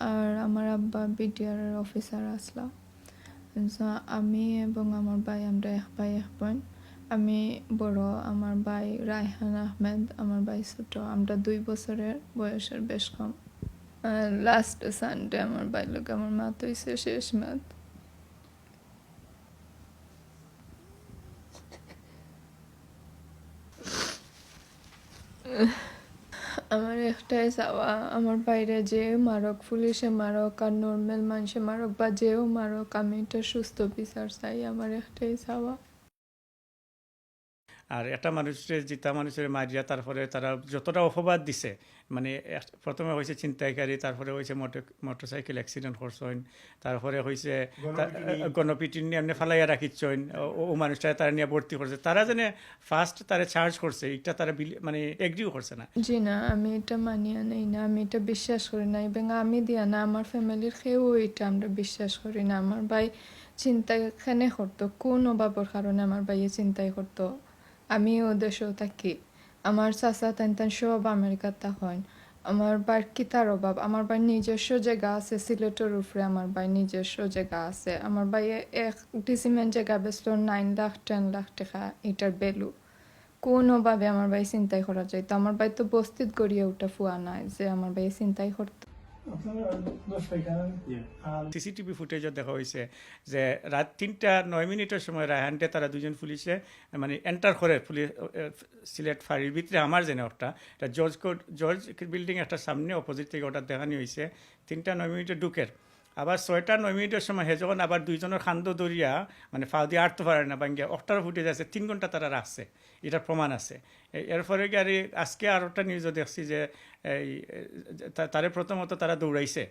আর আমার আব্বা BTR officer আসলা। আমি এবং আমার ভাই, আমরা এক ভাই, এক বোন। আমি বড়, আমার ভাই রায়হান আহমেদ, আমার ভাই ছোট। আমরা দুই বছরের বয়সের বেশ কম। লাস্ট সানডে আমার ভাই লোক আমার মা তো শেষ মাত। আমার একটাই চাওয়া, আমার বাইরে যে মারক, পুলিশে মারক আর নর্মাল মানুষে মারক বা যেও মারক, আমি এটা সুস্থ বিচার চাই, আমার একটাই চাওয়া। আর একটা মানুষের জিতা মানুষের মারিয়া তারপরে তারা যতটা অপবাদ দিছে মানে প্রথমে হয়েছে ছিনতাইকারী তারপরে হয়েছে মোটর সাইকেল অ্যাক্সিডেন্ট করছেন তারপরে হয়েছে গণপিটি নিয়ে। এমনি ফালাইয়া রাখিচ্ছেন ও ও মানুষটা তারা নিয়ে ভর্তি করছে। তারা যেন ফার্স্ট তারা চার্জ করছে এটা তারা বিলি- মানে এগ্রিও করছে না। জি না আমি এটা মানিয়া নেই না আমি এটা বিশ্বাস করি না এবং আমি দিয়া না আমার ফ্যামিলির কেউ এটা আমরা বিশ্বাস করি না। আমার ভাই চিন্তায় এখানে করতো কোন অভাবের কারণে আমার ভাইয়ে চিন্তাই করতো। আমি ও দেশেও থাকি। আমার চাচা তেন তেন সব আমেরিকার থাকেন আমার কি তার অভাব। আমার বাই নিজস্ব জায়গা আছে, সিলেটের উপরে আমার বাই নিজস্ব জায়গা আছে। আমার ভাইয়ে এক ডিসিমেন্ট জায়গা বেচলো নাইন লাখ টেন লাখ টাকা এটার ভ্যালু কোনোভাবে আমার ভাই চিন্তাই করা যায়। তো আমার ভাই তো বস্তিত গড়িয়ে ওঠা ফুয়া নাই যে আমার ভাই চিন্তাই করতো সিসিটিভি ফুটেজও দেখা হয়েছে যে রাত তিনটা, নয় মিনিটের সময় রায়হানটে তারা দুজন পুলিশে মানে এন্টার করে পুলিশ সিলেট ফাঁড়ির ভিতরে আমার জেনে একটা এটা জর্জ কোর্ট জর্জ বিল্ডিং একটা সামনে অপোজিট থেকে ওটা দেখানি হয়েছে তিনটা, নয় মিনিটে ঢুকের আবার ছয়টা নয় মিনিটের সময় যখন আবার দুইজনের খান্দ দরিয়া মানে ফাও দিয়ে আটতে পারে না বাঙ্গিয়া অক্টার ফুটেজ আছে তিন ঘণ্টা তারা রাখছে। এটার প্রমাণ আছে। এরপরে গাড়ি আজকে আর একটা নিউজও দেখছি যে, এই তারে প্রথমত তারা দৌড়াইছে।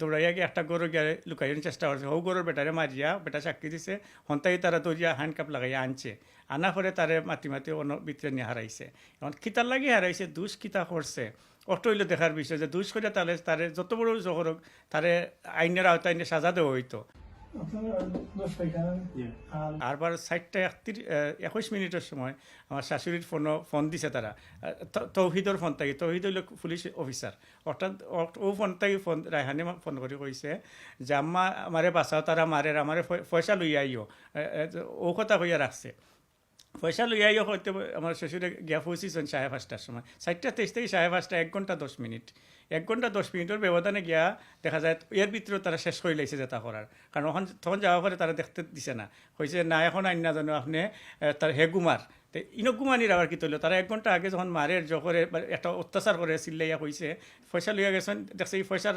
দৌড়াইয়া গিয়ে একটা গরু গিয়ে লুকাইয়ের চেষ্টা করছে। হৌ গরুর বেটারে মারিয়া, বেটা সাক্ষী দিছে। হন্তাই তারা দৌড়িয়া হ্যান্ড কাপ লাগাইয়া আনছে। আনা পরে তারে মাতি মাতি অন্য ভিতরে নিয়ে হারাইছে। এখন কিতার লাগি হারাইছে, দুষ কিতা করছে। অটো হইলে দেখার বিষয় যে দুষ করে তাহলে তারে যত বড় জহরক তারে আইনের আওতায় নিয়ে সাজা দেওয়া হইতো। আরবার ষাটটা একত্রিশ একুশ মিনিটের সময় আমার শাশুড়ির ফোনও ফোন দিছে তারা। তৌহিদর ফোন থাকি, তৌহিদ হইল পুলিশ অফিসার। অর্থাৎ ও ফোন থাকি ফোন, রায়হানে ফোন করে কইছে যে, আম্মা, আমারে বাঁচাও, তারা মারে আমারে পয়- পয়সা লইয়া আইও। ও কথা কইয়া রাখছে। পয়সা লইয়া আইও হয়তো আমার শ্বশুরে গিয়া পৌঁছিছেন সাড়ে পাঁচটার সময়। চারটা তেইশ থেকে সাড়ে পাঁচটা এক ঘণ্টা দশ মিনিট। এক ঘণ্টা দশ মিনিটের ব্যবধানে গিয়া দেখা যায় এর ভিতরেও তারা শেষ করে লাইছে যেটা করার। কারণ ওখান তখন যাওয়ার পরে তারা দেখতে দিছে না। হয়েছে না এখন আইন না জানো আপনি তার হে গুমার তো ইনো গুমানির আবার কি তৈল? তারা এক ঘণ্টা আগে যখন মারের জখরে একটা অত্যাচার করে চিল্লাইয়া কইছে পয়সা লইয়া গেছেন? দেখছে এই পয়সার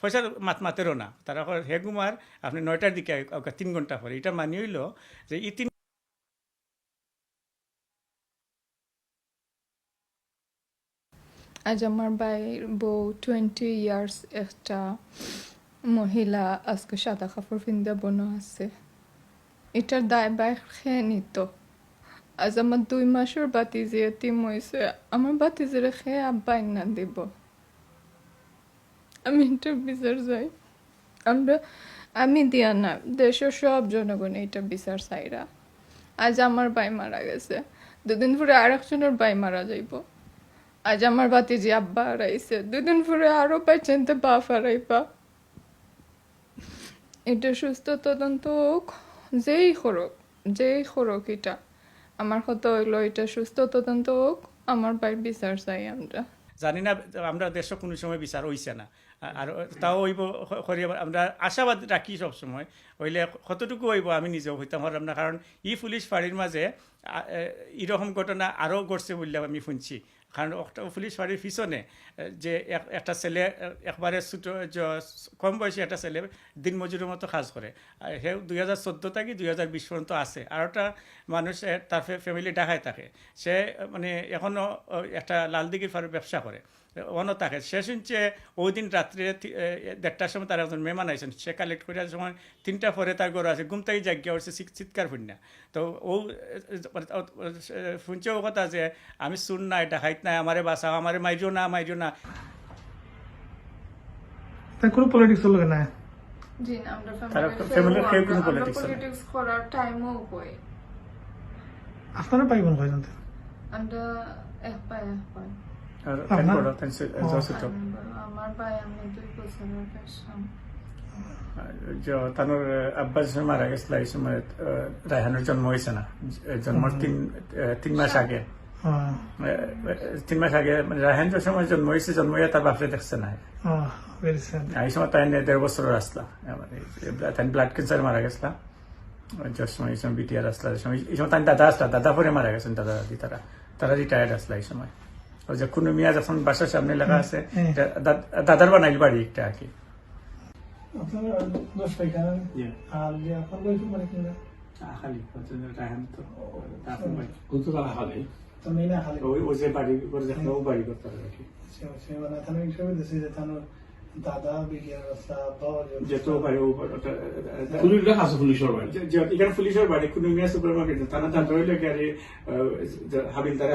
পয়সার মাত মাতেরও না। তারা কয়, হে গুমার আপনি নয়টার দিকে তিন ঘণ্টা পরে। এটা মানি হইল যে এই তিন আজ আমার ভাইয়ের বউ টোয়েন্টি ইয়ার্স একটা মহিলা, আজকে সাদা কাপড় পিন্দা বনো আছে। এটার দায় বাই খেয়ে নিত। আজ আমার দুই মাসের বাতিজি এতিম হয়েছে আমার বাতিজিরে খেয়ে আব্বাই না দিব। আমি এটা বিচার যাই আমরা, আমি দিয়া না, দেশের সব জনগণ এটা বিচার চাইরা। আজ আমার বাই মারা গেছে। দুদিন পরে আর একজনের ভাই মারা যাইব। আজ আমার বাতিজি আব্বা হারাইছে। দুদিন পরে আরও পাইছেন তো বাপ হারাইবা এটা সুস্থ তদন্ত হোক, যেই করুক যেই করুক এটা। আমার কথা হইল, এটা সুস্থ তদন্ত হোক, আমার ভাই বিচার চাই আমরা। জানি না, আমরা দেশে কোনো সময় বিচার হইছে না। আর তাও হইব আমরা আশাবাদ রাখি সব সময় হইলে কতটুকু হইব আমি নিজেও হইতাম পারলাম না। কারণ ই পুলিশ ফাঁড়ির মাঝে এরকম ঘটনা আরও ঘটছে বললে আমি শুনছি। কারণ পুলিশ বাড়ির পিছনে যে এক- একটা ছেলে একবারে ছোটো কম বয়সী একটা ছেলে দিন দিনমজুরের মতো কাজ করে। সে দুই হাজার চোদ্দ থেকে দুই হাজার বিশ পর্যন্ত আছে। আর একটা মানুষ তার ফ্যামিলি ঢাকায় থাকে। সে মানে এখনও একটা লালদিঘির ফার ব্যবসা করে। অন্য থাকে সে শুনছে ওই দিন রাত্রে দেড়টার সময় তার একজন মেহমান আইসেন সে কালেক্ট করে আসার সময় তিনটা পরে তার গরু আছে ঘুমতাই জাগিয়া উঠছে চিৎকার ফুন্না তো ও শুনছে ও কথা যে আমি শুন না এটা হাইট নাই আমারে বাঁচাও আমারে মাইজো না মাইজো না। তা কোনো পলিটিক্স লাগে না জি না আমরা তারা কেউ কোনো politics করে না। পলিটিক্স করার টাইমও কই? আপনারা পাইবেন কয়জন? আমরা এক পাই এক পাই যে তানোর আব্বাস মারা গেছিল এই সময় রায়হানের জন্ম হয়েছে না। জন্মর তিন তিন মাস আগে। তিন মাস আগে মানে রায়হান সময় জন্ম হয়েছে জন্ম হয়ে তার বাপরে দেখছে না। এই সময় তাই দেড় বছরের আসলা। তাই ব্লাড ক্যান্সার মারা গেছিলা যে সময় এই সময় বিটিআর আসলা এই সময় তাই দাদা আসলা দাদা পরে মারা গেছেন দাদা দাদি তারা। তারা রিটায়ার্ড আসলা এই সময়। ওই যে কোনো মিয়া যখন বাসার সামনে লেখা আছে দা- দাদার বানাইল বাড়ি একটা আর কি। দাদা বিটিয়ার রাস্তা বাবা আছে পুলিশের বাড়ি? এখানে পুলিশের বাড়ি কোনো মিয়া সুপার মার্কেট তারা হাবিলদার